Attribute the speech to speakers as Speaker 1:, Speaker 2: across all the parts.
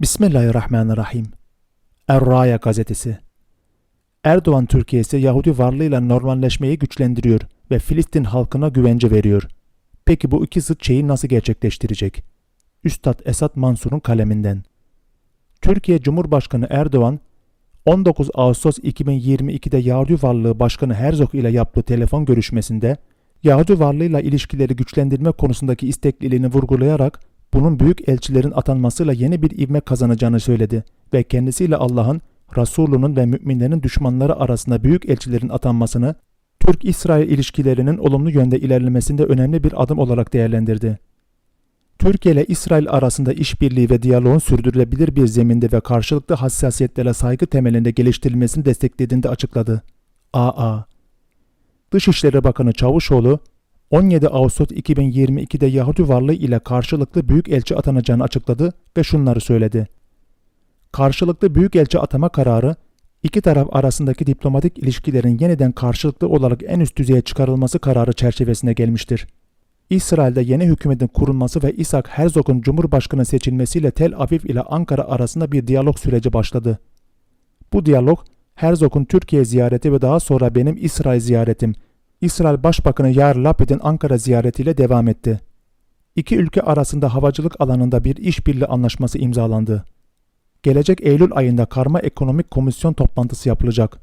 Speaker 1: Bismillahirrahmanirrahim. Er-Raya gazetesi. Erdoğan Türkiye'si Yahudi varlığıyla normalleşmeyi güçlendiriyor ve Filistin halkına güvence veriyor. Peki bu iki zıt şeyi nasıl gerçekleştirecek? Üstad Esat Mansur'un kaleminden. Türkiye Cumhurbaşkanı Erdoğan 19 Ağustos 2022'de Yahudi Varlığı Başkanı Herzog ile yaptığı telefon görüşmesinde Yahudi varlığıyla ilişkileri güçlendirme konusundaki istekliliğini vurgulayarak bunun büyük elçilerin atanmasıyla yeni bir ivme kazanacağını söyledi ve kendisiyle Allah'ın, Resulünün ve müminlerin düşmanları arasında büyük elçilerin atanmasını Türk-İsrail ilişkilerinin olumlu yönde ilerlemesinde önemli bir adım olarak değerlendirdi. Türkiye ile İsrail arasında işbirliği ve diyaloğun sürdürülebilir bir zeminde ve karşılıklı hassasiyetlere saygı temelinde geliştirilmesini desteklediğini de açıkladı. AA Dışişleri Bakanı Çavuşoğlu, 17 Ağustos 2022'de Yahudi varlığı ile karşılıklı büyük elçi atanacağını açıkladı ve şunları söyledi. Karşılıklı büyük elçi atama kararı, iki taraf arasındaki diplomatik ilişkilerin yeniden karşılıklı olarak en üst düzeye çıkarılması kararı çerçevesinde gelmiştir. İsrail'de yeni hükümetin kurulması ve İshak Herzog'un Cumhurbaşkanı seçilmesiyle Tel Aviv ile Ankara arasında bir diyalog süreci başladı. Bu diyalog, Herzog'un Türkiye ziyareti ve daha sonra benim İsrail ziyaretim, İsrail Başbakanı Yair Lapid'in Ankara ziyaretiyle devam etti. İki ülke arasında havacılık alanında bir işbirliği anlaşması imzalandı. Gelecek Eylül ayında Karma Ekonomik Komisyon toplantısı yapılacak.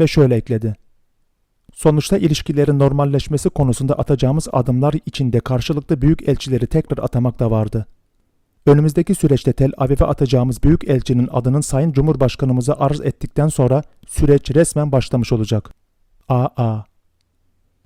Speaker 1: Ve şöyle ekledi. Sonuçta ilişkilerin normalleşmesi konusunda atacağımız adımlar içinde karşılıklı büyük elçileri tekrar atamak da vardı. Önümüzdeki süreçte Tel Aviv'e atacağımız büyük elçinin adının Sayın Cumhurbaşkanımıza arz ettikten sonra süreç resmen başlamış olacak. AA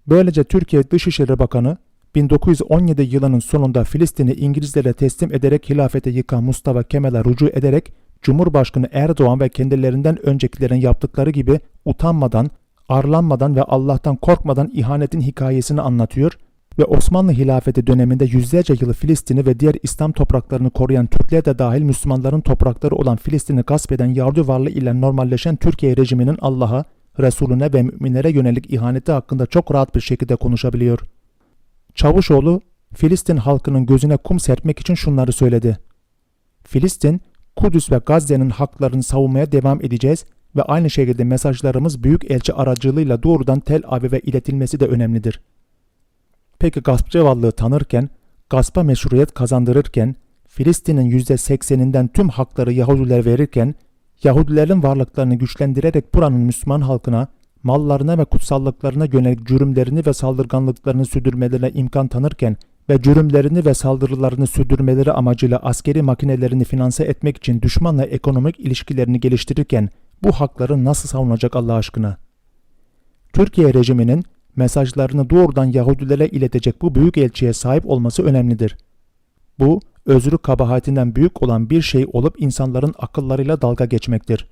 Speaker 1: Böylece Türkiye Dışişleri Bakanı 1917 yılının sonunda Filistin'i İngilizlere teslim ederek hilafete yıkan Mustafa Kemal'e rücu ederek Cumhurbaşkanı Erdoğan ve kendilerinden öncekilerin yaptıkları gibi utanmadan, arlanmadan ve Allah'tan korkmadan ihanetin hikayesini anlatıyor ve Osmanlı hilafeti döneminde yüzlerce yılı Filistin'i ve diğer İslam topraklarını koruyan Türkler de dahil Müslümanların toprakları olan Filistin'i gasp eden Yahudi varlığı ile normalleşen Türkiye rejiminin Allah'a, Resulüne ve müminlere yönelik ihaneti hakkında çok rahat bir şekilde konuşabiliyor. Çavuşoğlu, Filistin halkının gözüne kum serpmek için şunları söyledi. Filistin, Kudüs ve Gazze'nin haklarını savunmaya devam edeceğiz ve aynı şekilde mesajlarımız büyük elçi aracılığıyla doğrudan Tel Aviv'e iletilmesi de önemlidir. Peki gaspçı varlığı tanırken, gaspa meşruiyet kazandırırken, Filistin'in %80'inden tüm hakları Yahudiler verirken, Yahudilerin varlıklarını güçlendirerek buranın Müslüman halkına, mallarına ve kutsallıklarına yönelik cürümlerini ve saldırganlıklarını sürdürmelerine imkan tanırken ve cürümlerini ve saldırılarını sürdürmeleri amacıyla askeri makinelerini finanse etmek için düşmanla ekonomik ilişkilerini geliştirirken bu hakları nasıl savunacak Allah aşkına? Türkiye rejiminin mesajlarını doğrudan Yahudilere iletecek bu büyük elçiye sahip olması önemlidir. Bu, özrü kabahatinden büyük olan bir şey olup insanların akıllarıyla dalga geçmektir.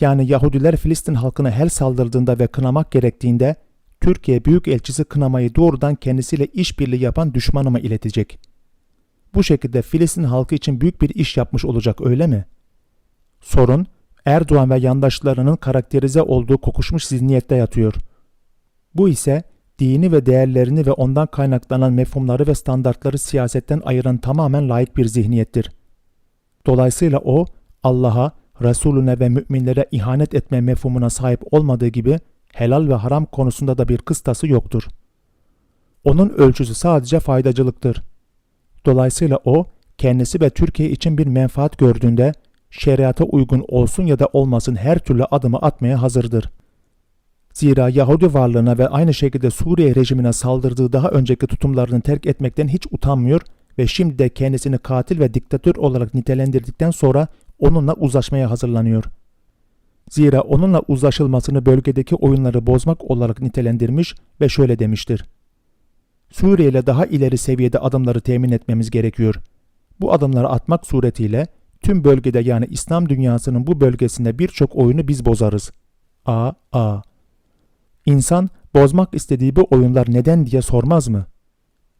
Speaker 1: Yani Yahudiler Filistin halkına hel saldırdığında ve kınamak gerektiğinde Türkiye Büyükelçisi kınamayı doğrudan kendisiyle işbirliği yapan düşmanıma iletecek. Bu şekilde Filistin halkı için büyük bir iş yapmış olacak öyle mi? Sorun Erdoğan ve yandaşlarının karakterize olduğu kokuşmuş zihniyette yatıyor. Bu ise dini ve değerlerini ve ondan kaynaklanan mefhumları ve standartları siyasetten ayıran tamamen layık bir zihniyettir. Dolayısıyla o Allah'a, Resulüne ve müminlere ihanet etme mefhumuna sahip olmadığı gibi helal ve haram konusunda da bir kıstası yoktur. Onun ölçüsü sadece faydacılıktır. Dolayısıyla o, kendisi ve Türkiye için bir menfaat gördüğünde şeriata uygun olsun ya da olmasın her türlü adımı atmaya hazırdır. Zira Yahudi varlığına ve aynı şekilde Suriye rejimine saldırdığı daha önceki tutumlarını terk etmekten hiç utanmıyor ve şimdi de kendisini katil ve diktatör olarak nitelendirdikten sonra onunla uzlaşmaya hazırlanıyor. Zira onunla uzlaşılmasını bölgedeki oyunları bozmak olarak nitelendirmiş ve şöyle demiştir. Suriye ile daha ileri seviyede adımları temin etmemiz gerekiyor. Bu adımları atmak suretiyle tüm bölgede yani İslam dünyasının bu bölgesinde birçok oyunu biz bozarız. A. A. İnsan bozmak istediği bu oyunlar neden diye sormaz mı?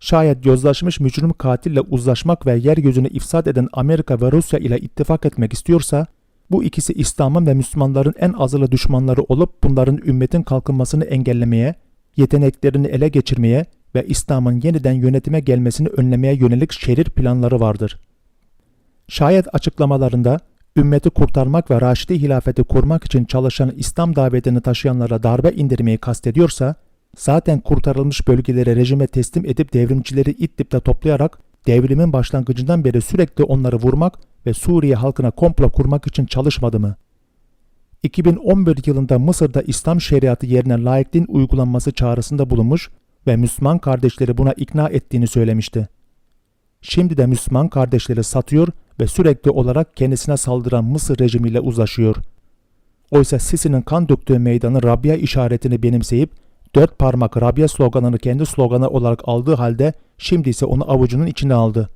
Speaker 1: Şayet yozlaşmış mücrim katille uzlaşmak ve yeryüzünü ifsad eden Amerika ve Rusya ile ittifak etmek istiyorsa, bu ikisi İslam'ın ve Müslümanların en azılı düşmanları olup bunların ümmetin kalkınmasını engellemeye, yeteneklerini ele geçirmeye ve İslam'ın yeniden yönetime gelmesini önlemeye yönelik şerir planları vardır. Şayet açıklamalarında ümmeti kurtarmak ve Raşidi hilafeti kurmak için çalışan İslam davetini taşıyanlara darbe indirmeyi kastediyorsa, zaten kurtarılmış bölgeleri rejime teslim edip devrimcileri İdlib'de toplayarak devrimin başlangıcından beri sürekli onları vurmak ve Suriye halkına komplo kurmak için çalışmadı mı? 2011 yılında Mısır'da İslam şeriatı yerine laikliğin uygulanması çağrısında bulunmuş ve Müslüman kardeşleri buna ikna ettiğini söylemişti. Şimdi de Müslüman kardeşleri satıyor ve sürekli olarak kendisine saldıran Mısır rejimiyle uzlaşıyor. Oysa Sisi'nin kan döktüğü meydanı Rabia işaretini benimseyip dört parmak Rabia sloganını kendi sloganı olarak aldığı halde şimdi ise onu avucunun içine aldı.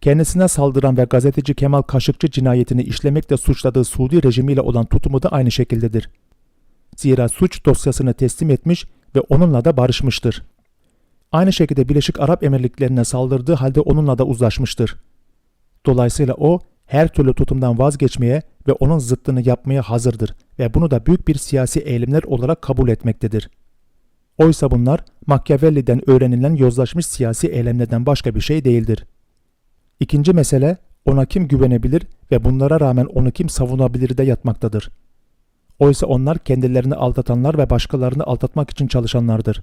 Speaker 1: Kendisine saldıran ve gazeteci Kemal Kaşıkçı cinayetini işlemekle suçladığı Suudi rejimiyle olan tutumu da aynı şekildedir. Zira suç dosyasını teslim etmiş ve onunla da barışmıştır. Aynı şekilde Birleşik Arap Emirlikleri'ne saldırdığı halde onunla da uzlaşmıştır. Dolayısıyla o her türlü tutumdan vazgeçmeye ve onun zıttını yapmaya hazırdır ve bunu da büyük bir siyasi eğilimler olarak kabul etmektedir. Oysa bunlar Machiavelli'den öğrenilen yozlaşmış siyasi eylemlerden başka bir şey değildir. İkinci mesele ona kim güvenebilir ve bunlara rağmen onu kim savunabilir de yatmaktadır. Oysa onlar kendilerini aldatanlar ve başkalarını aldatmak için çalışanlardır.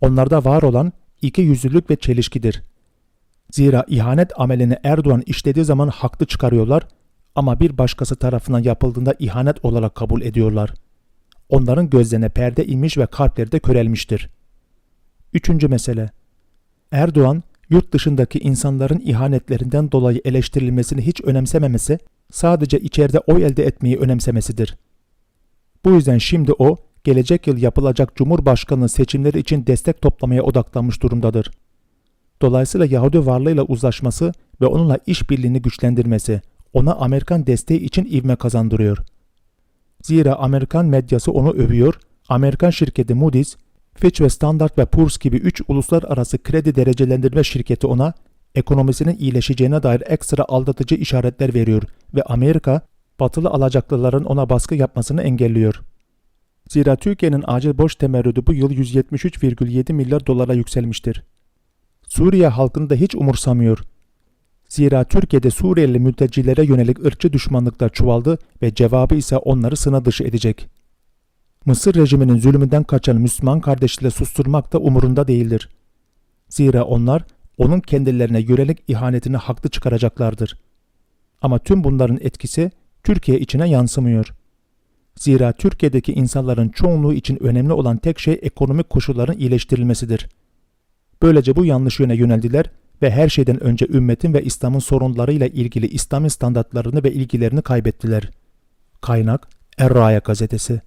Speaker 1: Onlarda var olan iki yüzlülük ve çelişkidir. Zira ihanet amelini Erdoğan işlediği zaman haklı çıkarıyorlar ama bir başkası tarafından yapıldığında ihanet olarak kabul ediyorlar. Onların gözlerine perde inmiş ve kalpleri de körelmiştir. Üçüncü mesele Erdoğan yurt dışındaki insanların ihanetlerinden dolayı eleştirilmesini hiç önemsememesi, sadece içeride oy elde etmeyi önemsemesidir. Bu yüzden şimdi o, gelecek yıl yapılacak Cumhurbaşkanlığı seçimleri için destek toplamaya odaklanmış durumdadır. Dolayısıyla Yahudi varlığıyla uzlaşması ve onunla işbirliğini güçlendirmesi ona Amerikan desteği için ivme kazandırıyor. Zira Amerikan medyası onu övüyor, Amerikan şirketi Moody's, Fitch ve Standard ve Poor's gibi 3 uluslararası kredi derecelendirme şirketi ona ekonomisinin iyileşeceğine dair ekstra aldatıcı işaretler veriyor ve Amerika, batılı alacaklıların ona baskı yapmasını engelliyor. Zira Türkiye'nin acil borç temerrüdü bu yıl 173,7 milyar dolara yükselmiştir. Suriye halkını da hiç umursamıyor. Zira Türkiye'de Suriyeli mültecilere yönelik ırkçı düşmanlıklar çoğaldı ve cevabı ise onları sına dışı edecek. Mısır rejiminin zulmünden kaçan Müslüman kardeşleri susturmak da umurunda değildir. Zira onlar onun kendilerine yönelik ihanetini haklı çıkaracaklardır. Ama tüm bunların etkisi Türkiye içine yansımıyor. Zira Türkiye'deki insanların çoğunluğu için önemli olan tek şey ekonomik koşulların iyileştirilmesidir. Böylece bu yanlış yöne yöneldiler ve her şeyden önce ümmetin ve İslam'ın sorunlarıyla ilgili İslami standartlarını ve ilgilerini kaybettiler. Kaynak Er-Raya gazetesi